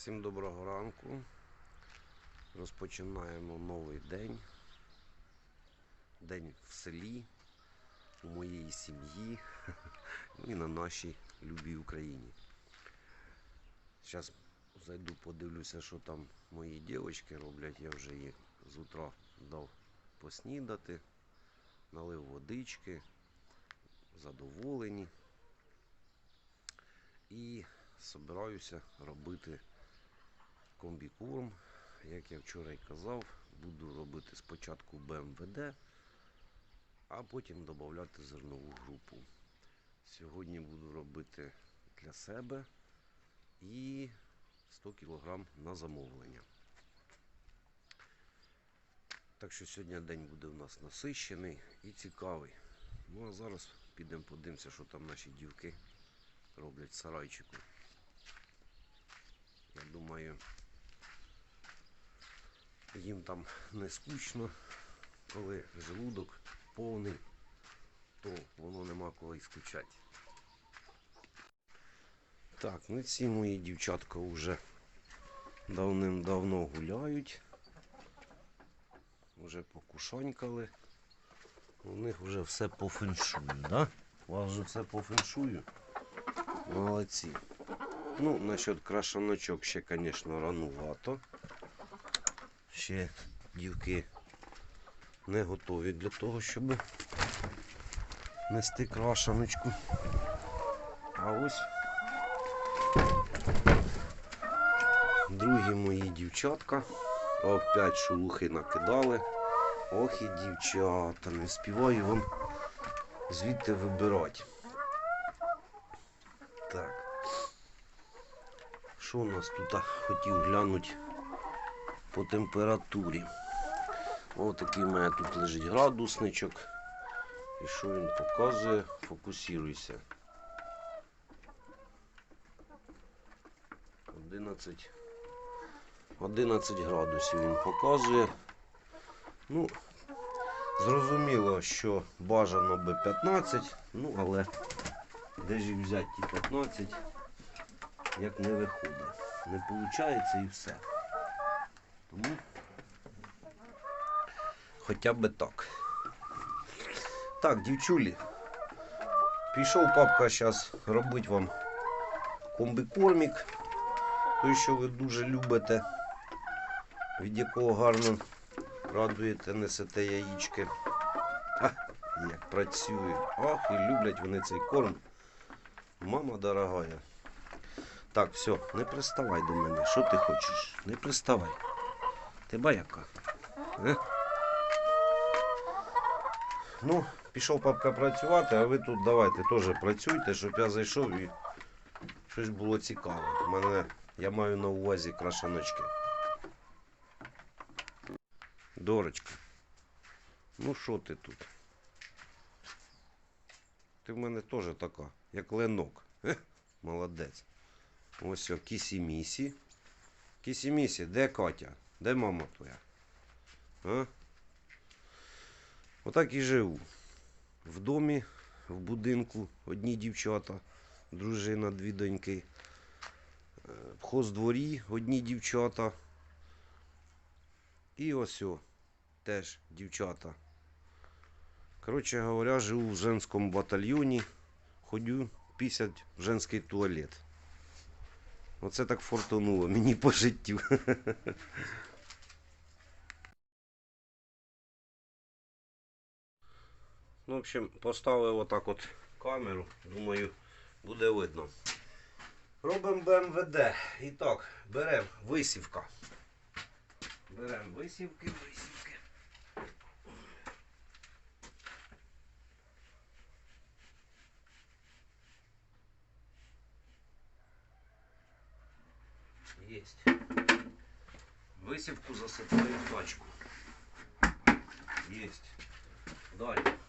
Всім доброго ранку. Розпочинаємо новий день. День в селі, у моєї сім'ї і на нашій любій Україні. Зараз зайду, подивлюся, що там мої дівчатки роблять. Я вже їх з утра дав поснідати, налив водички, задоволені. І збираюся робити комбікорм. Як я вчора й казав, буду робити спочатку БМВД, а потім додати зернову групу. Сьогодні буду робити для себе і 100 кг на замовлення. Так що сьогодні день буде у нас насищений і цікавий. Ну а зараз підемо подивимося, що там наші дівки роблять в сарайчику. Я думаю, їм там не скучно, коли желудок повний, то воно нема коли й скучати. Так, ну ці мої дівчатка вже давним-давно гуляють. Вже покушанькали. У них вже все по феншую, да? У вас вже все по феншую. Молодці. Ну, насчет крашаночок ще, звісно, ранувато. Ще дівки не готові для того, щоб нести крашаночку. А ось другі мої дівчатка. Опять шелухи накидали. Ох і дівчата, не співаю вам звідти вибирати. Так. Що у нас тут хотів глянути по температурі? Ось такий мене тут лежить градусничок. І що він показує? Фокусируйся. 11, 11 градусів він показує. Ну, зрозуміло, що бажано би 15, ну але де ж взяти ті 15, як не виходить. Не виходить і все. Тому хоча б так. Так, дівчулі, пішов папка зараз робити вам комбікормік, той, що ви дуже любите, від якого гарно радуєте, несете яєчки. А, як працює. Ах, і люблять вони цей корм. Мама дорогая. Так, все, не приставай до мене. Що ти хочеш? Не приставай. Ти баяка. Е? Ну, пішов папка працювати, а ви тут давайте теж працюйте, щоб я зайшов і щось було цікаве. Мене, я маю на увазі крашаночки. Дорочка. Ну що ти тут? Ти в мене теж така, як ленок. Хе, молодець. Ось о, кісі-місі. Кісі-місі, де Катя? Де мама твоя? А? Отак і живу. В домі, в будинку одні дівчата, дружина, дві доньки. Е, В хоздворі одні дівчата. І ось о, теж дівчата. Коротше говоря, живу в женському батальйоні, ходю пісять в женський туалет. Оце так фортунуло мені по життю. Ну, в общем, поставив отак от камеру, думаю, буде видно. Робимо БМВД. І так, беремо висівка. Беремо висівки, висівки. Єсть. Висівку засипаю в тачку. Єсть. Далі.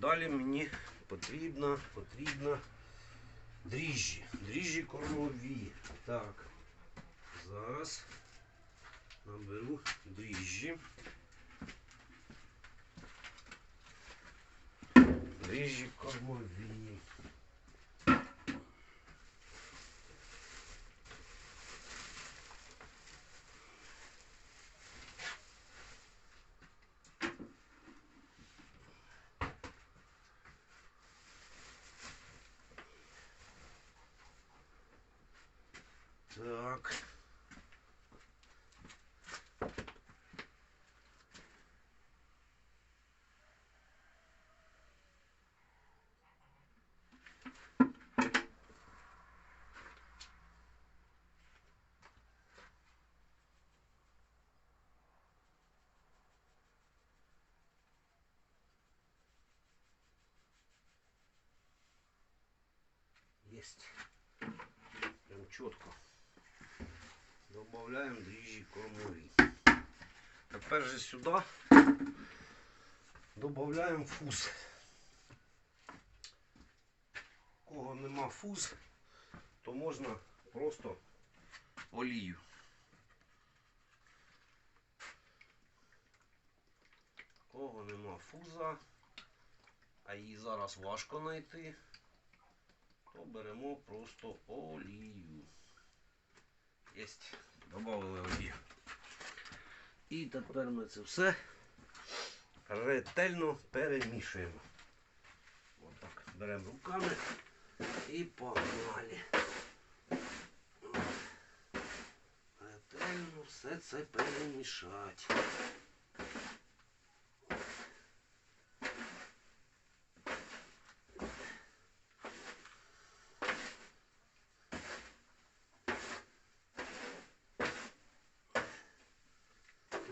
Далі мені потрібно, потрібно дріжджі. Дріжджі кормові. Так. Зараз наберу дріжджі. Дріжджі кормові. Так. Есть. Прям четко. Добавляем дріжджі кормові. Тепер же сюди додаємо фуз. Кого нема фуз, то можна просто олію. У Кого нема фуза, а її зараз важко знайти, то беремо просто олію. Єсть. Добавили олію. І тепер ми це все ретельно перемішуємо. Отак. Беремо руками і погнали. Ретельно все це перемішати.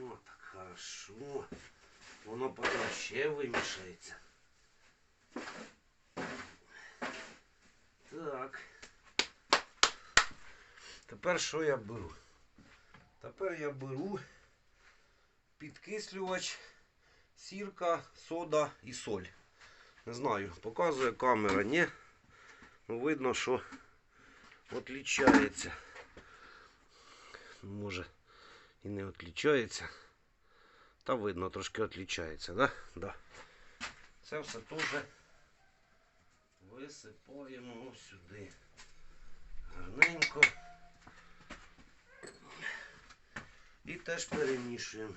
Вот так хорошо. Воно потім ще вимішається. Так. Тепер що я беру? Тепер я беру підкислювач, сірка, сода і соль. Не знаю, показує камера, ні. Ну, видно, що відлічається. Може і не відлічається. Та видно, трошки відлічається, да? Да. Це все теж висипаємо сюди. Гарненько. І теж перемішуємо.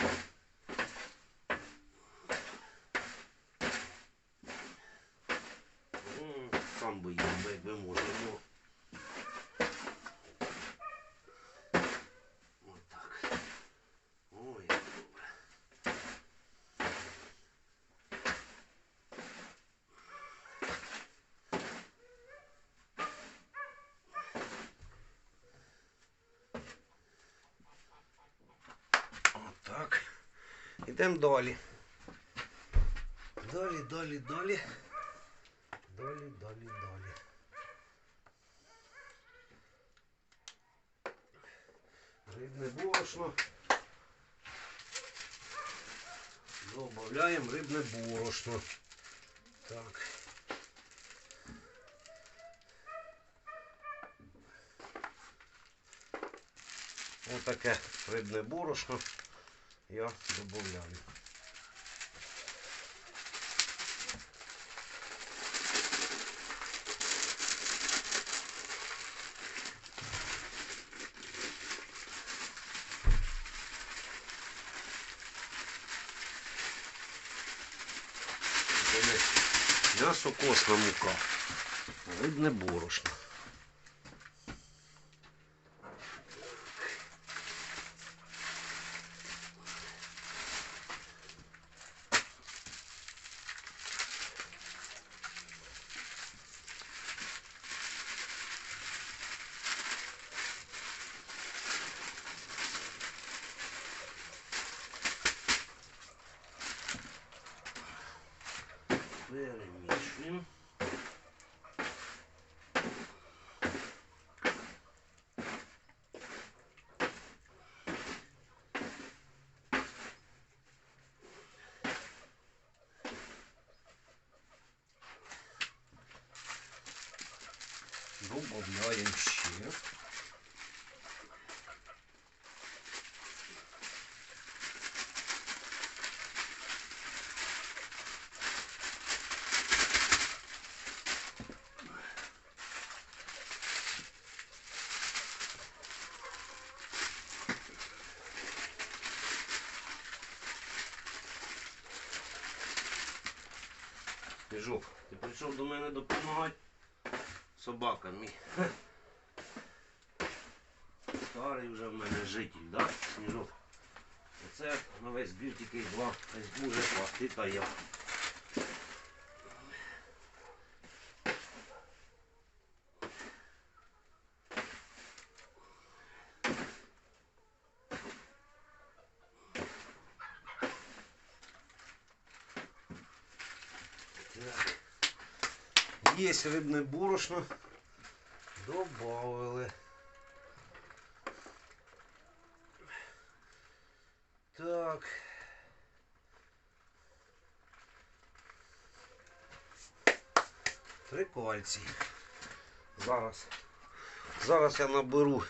М, Сам би їв, би, якби можемо. Отак. Ой, як добре. Отак. Йдемо далі. Далі, далі, далі. Далі, далі, далі. Рибне борошно. Добавляємо рибне борошно. Так. Отаке рибне борошно я додаю. Це не М'ясо-косна мука. Рибне борошно. Перемішуємо. Добавляємо ще. Біжок, ти прийшов до мене допомагати? Собака старий вже в мене житель, да? Сніжок. Оце на весь збір тільки два мужика, ти та я. Так. Є рибне борошно. Добавили. Так. Три кальцій. Зараз. Зараз я наберу.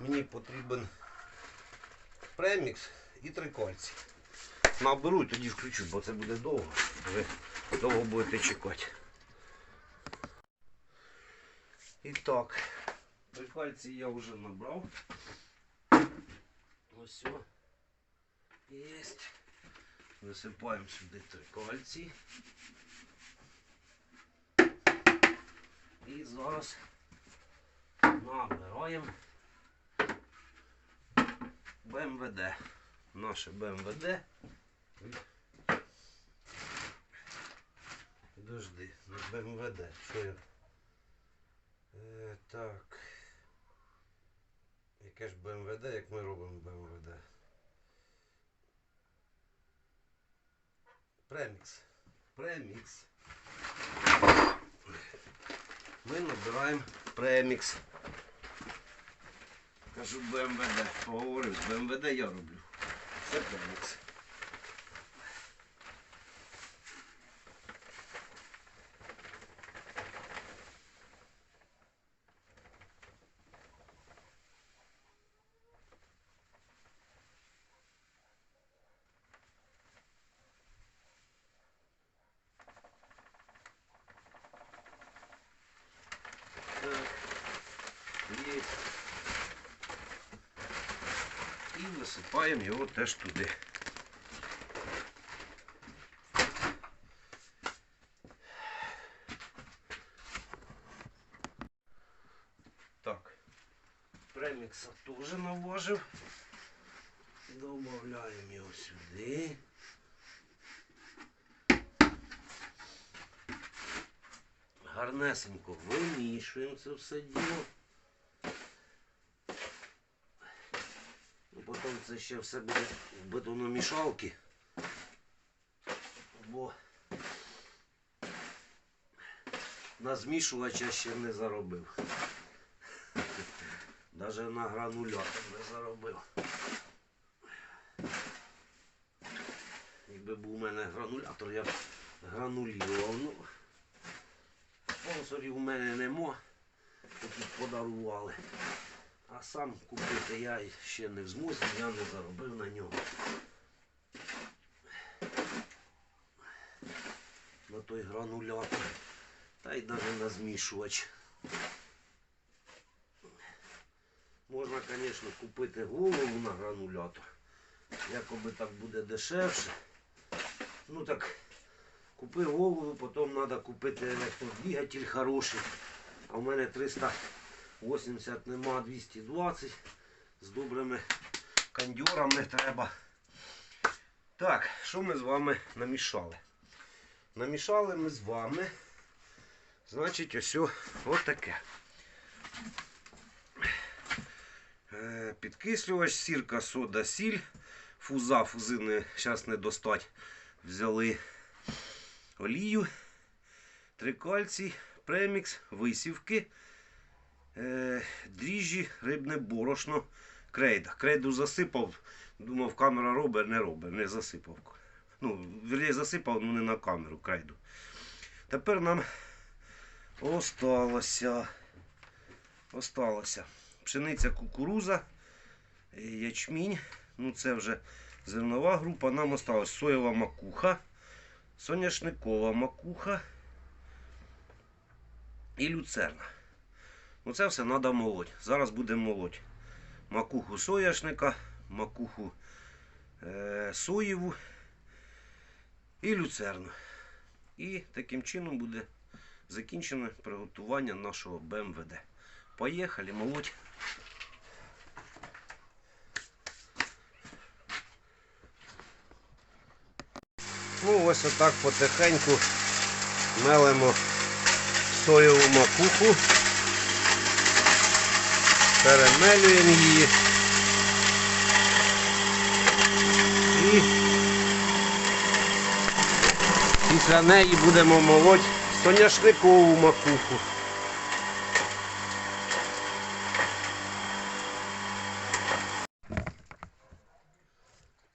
Мені потрібен премікс і три кальцій. Наберу тоді включу, бо це буде довго. Ви довго будете чекати. І так, три я вже набрав. Ось все. Єсть. Висипаємо сюди три кальції. І зараз набираємо БМВД. Наше БМВД. Подожди, не БМВД. Що я? Е, так. Яке ж БМВД, як ми робимо БМВД? Премікс. Премікс. Ми набираємо премікс. Кажу БМВД. Поговорив з БМВД я роблю. Це премікс. Так. Є. І висипаємо його теж туди. Так. Премікса теж наважив. Добавляємо його сюди. Гарнесенько вимішуємо це все діло. Ну, Потім це ще все буде в бетономішалки. Бо на змішувача ще не заробив. Навіть на гранулятор не заробив. Якби був у мене гранулятор, я б гранулював. Ну, спонсорів у мене нема, які подарували. А сам купити я ще не в змозі, я не заробив на нього. На той гранулятор. Та й навіть на змішувач. Можна, звісно, купити голову на гранулятор. Якоби так буде дешевше. Ну так, купив голову, потім треба купити електродвигатель хороший. А в мене 380 нема 220 з добрими кондьорами треба. Так, що ми з вами намішали? Намішали ми з вами, значить, ось отаке. Е, Підкислювач, сірка, сода, сіль, фуза, фузини зараз не достать. Взяли олію, три кальцій, премікс, висівки, дріжджі, рибне борошно, крейда. Крейду засипав, думав, камера робить, не робить, не засипав. Ну, вірніше засипав, ну не на камеру крейду. Тепер нам осталося. Осталося. Пшениця кукуруза, е, ячмінь. Ну це вже зернова група. Нам осталась соєва макуха, соняшникова макуха і люцерна. Ну Це все треба молоть. Зараз будемо молоть макуху сояшника, макуху е, соєву і люцерну. І таким чином буде закінчено приготування нашого БМВД. Поїхали молоть. Ну Ось отак потихеньку мелимо соєву макуху. Перемелюємо її. І після неї будемо молоть соняшникову макуху.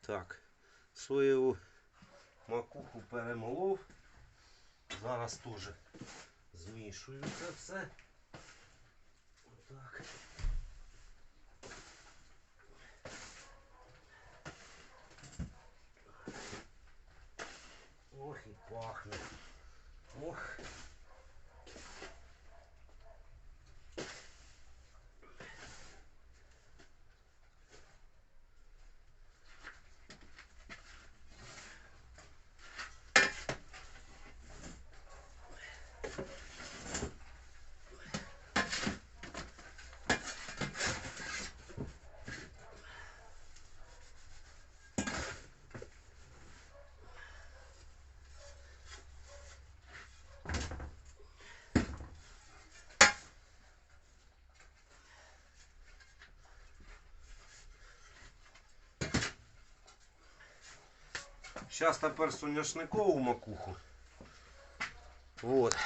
Так, соєву макуху перемолов. Зараз теж змішую це все. Отак. Ох і пахне. Ох. Зараз тепер соняшникову макуху. Вот.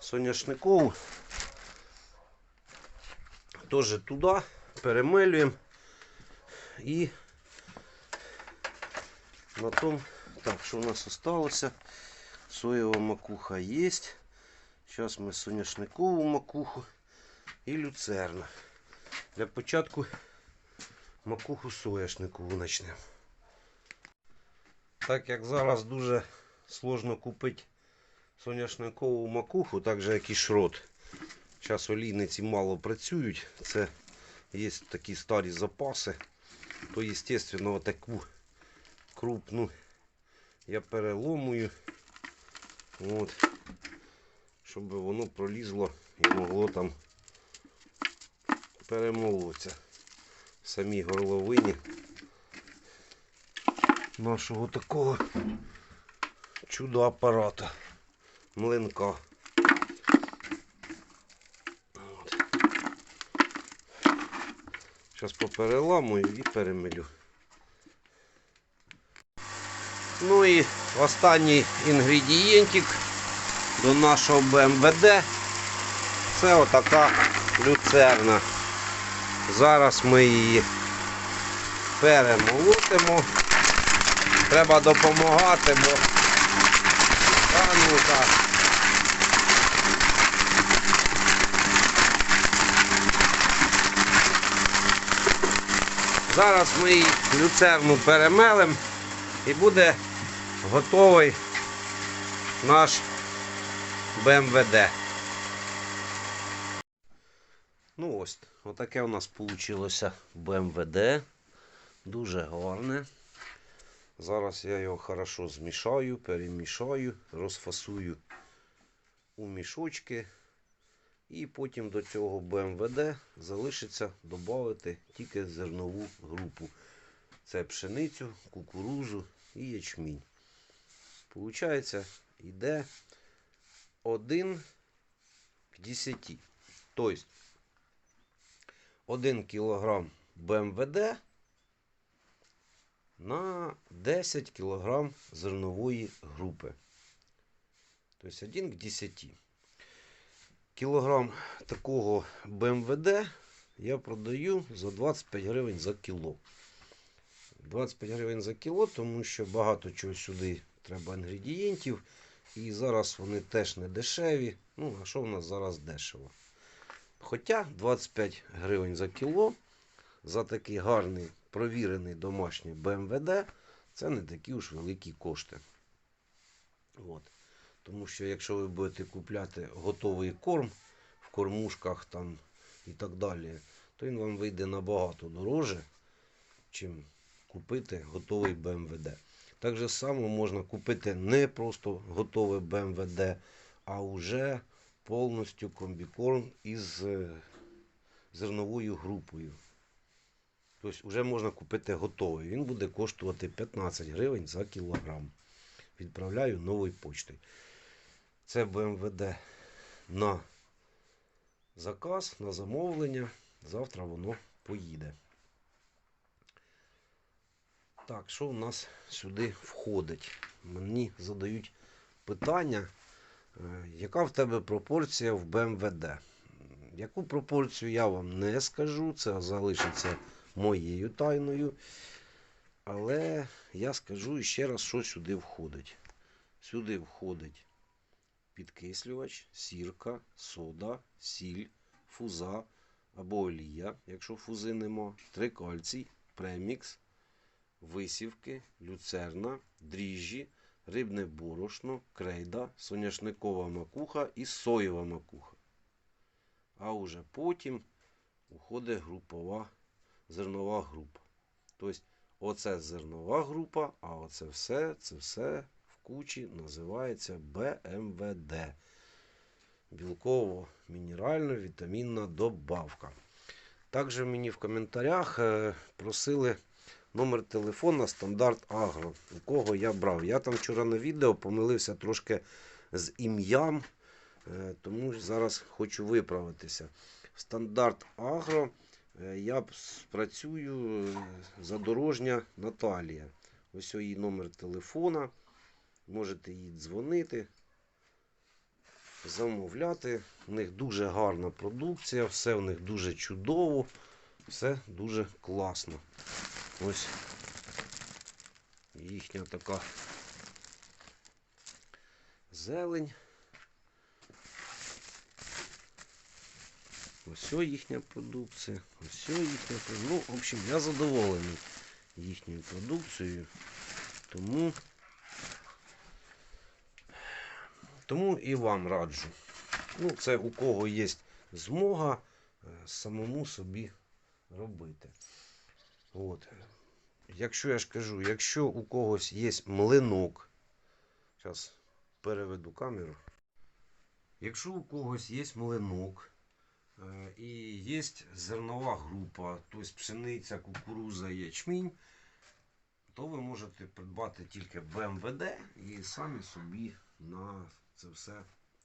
Соняшникову. Теж туди перемелюємо. І на тому, так, що у нас осталося? Соєва макуха є. Зараз ми соняшникову макуху і люцерна. Для початку макуху соняшникову почнемо. Так як зараз дуже сложно купити соняшникову макуху, так же як і шрот. Зараз олійниці мало працюють. Це є такі старі запаси. То, звісно, таку крупну я переломую. От, щоб воно пролізло і могло там перемолотися в самій горловині нашого такого чудо апарата млинка. Зараз попереламую і перемилю. Ну і останній інгредієнтик до нашого БМВД. Це отака люцерна. Зараз ми її перемолотимо. Треба допомагати, бо а ну так. Зараз ми її люцерну перемелимо і буде готовий наш БМВД. Ну ось, отаке у нас вийшло БМВД. Дуже гарне. Зараз я його хорошо змішаю, перемішаю, розфасую у мішочки. І потім до цього БМВД залишиться додати тільки зернову групу. Це пшеницю, кукурузу і ячмінь. Получається, йде 1 к 10. Тобто 1 кг БМВД на 10 кг зернової групи. Тобто 1 к 10. Кілограм такого БМВД я продаю за 25 гривень за кіло. 25 гривень за кіло, тому що багато чого сюди треба інгредієнтів. І зараз вони теж не дешеві. Ну, а що в нас зараз дешево? Хоча 25 гривень за кіло за такий гарний провірений домашній БМВД, це не такі уж великі кошти. От. Тому що якщо ви будете купляти готовий корм в кормушках там і так далі, то він вам вийде набагато дороже, чим купити готовий БМВД. Так же само можна купити не просто готове БМВД, а вже повністю комбікорм із е, зерновою групою. Тобто вже можна купити готовий. Він буде коштувати 15 гривень за кілограм. Відправляю новою почтою. Це БМВД на заказ, на замовлення. Завтра воно поїде. Так, що у нас сюди входить? Мені задають питання, е, яка в тебе пропорція в БМВД? Яку пропорцію я вам не скажу, це залишиться моєю тайною. Але я скажу ще раз, що сюди входить. Сюди входить підкислювач, сірка, сода, сіль, фуза або олія, якщо фузи нема, трикальцій, премікс, висівки, люцерна, дріжджі, рибне борошно, крейда, соняшникова макуха і соєва макуха. А уже потім уходить групова зернова група. Тобто, оце зернова група, а оце все, це все в кучі називається БМВД. Білково-мінеральна вітамінна добавка. Також мені в коментарях е, просили номер телефона стандарт Агро, у кого я брав. Я там вчора на відео помилився трошки з ім'ям, е, тому зараз хочу виправитися. Стандарт Агро я б спрацюю е, задорожня Наталія. Ось її номер телефона. Можете їй дзвонити, замовляти. У них дуже гарна продукція, все в них дуже чудово, все дуже класно. Ось їхня така зелень. Ось їхня продукція, ось їхня продукція. Ну, в общем, я задоволений їхньою продукцією. Тому, тому і вам раджу. Ну, це у кого є змога е, самому собі робити. От. Якщо я ж кажу, якщо у когось є млинок, зараз переведу камеру. Якщо у когось є млинок і є зернова група, тобто пшениця, кукуруза, ячмінь, то ви можете придбати тільки БМВД і самі собі на це все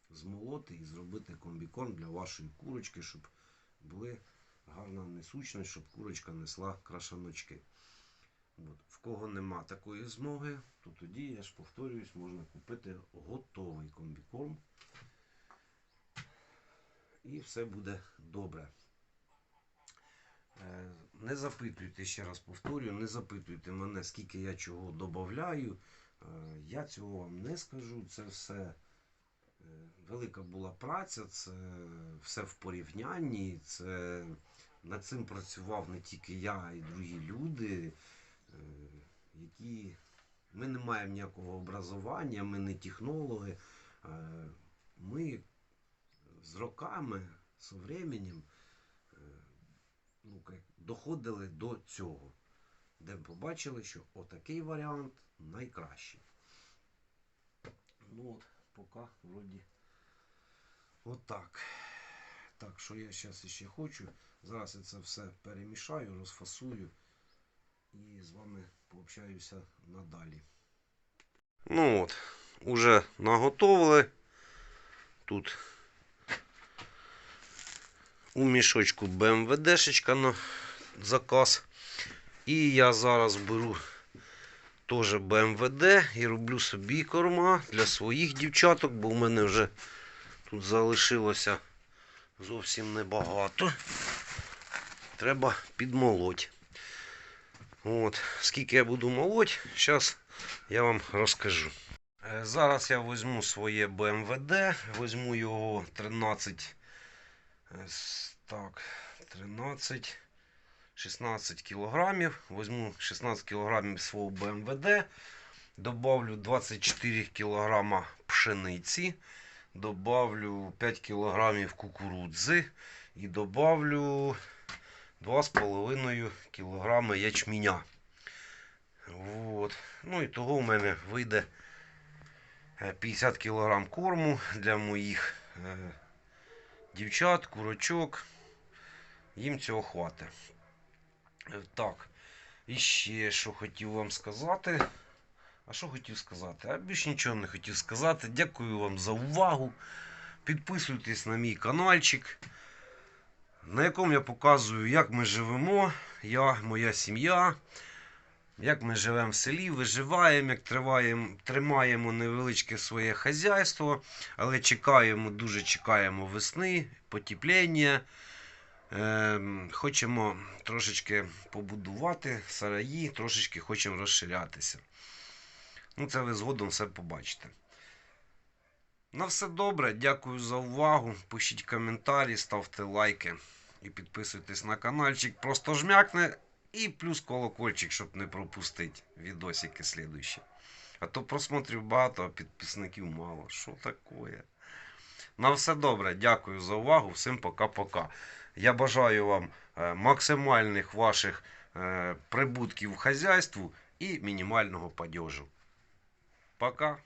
змолоти і зробити комбікорм для вашої курочки, щоб були гарна несучність, щоб курочка несла крашаночки. От. В кого нема такої змоги, то тоді, я ж повторююсь, можна купити готовий комбікорм. І все буде добре. Е, Не запитуйте, ще раз повторюю, не запитуйте мене, скільки я чого додаю. Я цього вам не скажу. Це все е, велика була праця, це все в порівнянні. Це над цим працював не тільки я, й другі люди, е, які ми не маємо ніякого образування, ми не технологи. Е, Ми з роками, з временем е, ну, доходили до цього, де побачили, що отакий варіант найкращий. Ну от, поки вроді отак. Так, що я зараз ще хочу. Зараз я це все перемішаю, розфасую і з вами пообщаюся надалі. Ну от, уже наготовили. Тут у мішочку БМВДшечка на заказ. І я зараз беру теж БМВД і роблю собі корма для своїх дівчаток, бо в мене вже тут залишилося зовсім небагато. Треба підмолоть. От. Скільки я буду молоть, зараз я вам розкажу. Е, Зараз я візьму своє БМВД, візьму його 13. Е, Так, 13. 16 кілограмів. Візьму 16 кілограмів свого БМВД. Добавлю 24 кілограма пшениці. Добавлю 5 кілограмів кукурудзи. І добавлю 2,5 кілограми ячменя. Вот. Ну і того в мене вийде е, 50 кілограм корму для моїх е, дівчат, курочок. Їм цього хватить. Е, Так. І ще що хотів вам сказати. А що хотів сказати? А більш нічого не хотів сказати. Дякую вам за увагу. Підписуйтесь на мій каналчик, на якому я показую, як ми живемо, я, моя сім'я, як ми живемо в селі, виживаємо, як триваємо, тримаємо невеличке своє хазяйство, але чекаємо, дуже чекаємо весни, потепління. Ем, хочемо трошечки побудувати сараї, трошечки хочемо розширятися. Ну, це ви згодом все побачите. На все добре, дякую за увагу. Пишіть коментарі, ставте лайки і підписуйтесь на каналчик. Просто жмякне і плюс колокольчик, щоб не пропустити відосики слідуючі. А то просмотрів багато, а підписників мало. Що таке? На все добре, дякую за увагу. Всім пока-пока. Я бажаю вам е, максимальних ваших е, прибутків в хазяйству і мінімального падежу. Пока.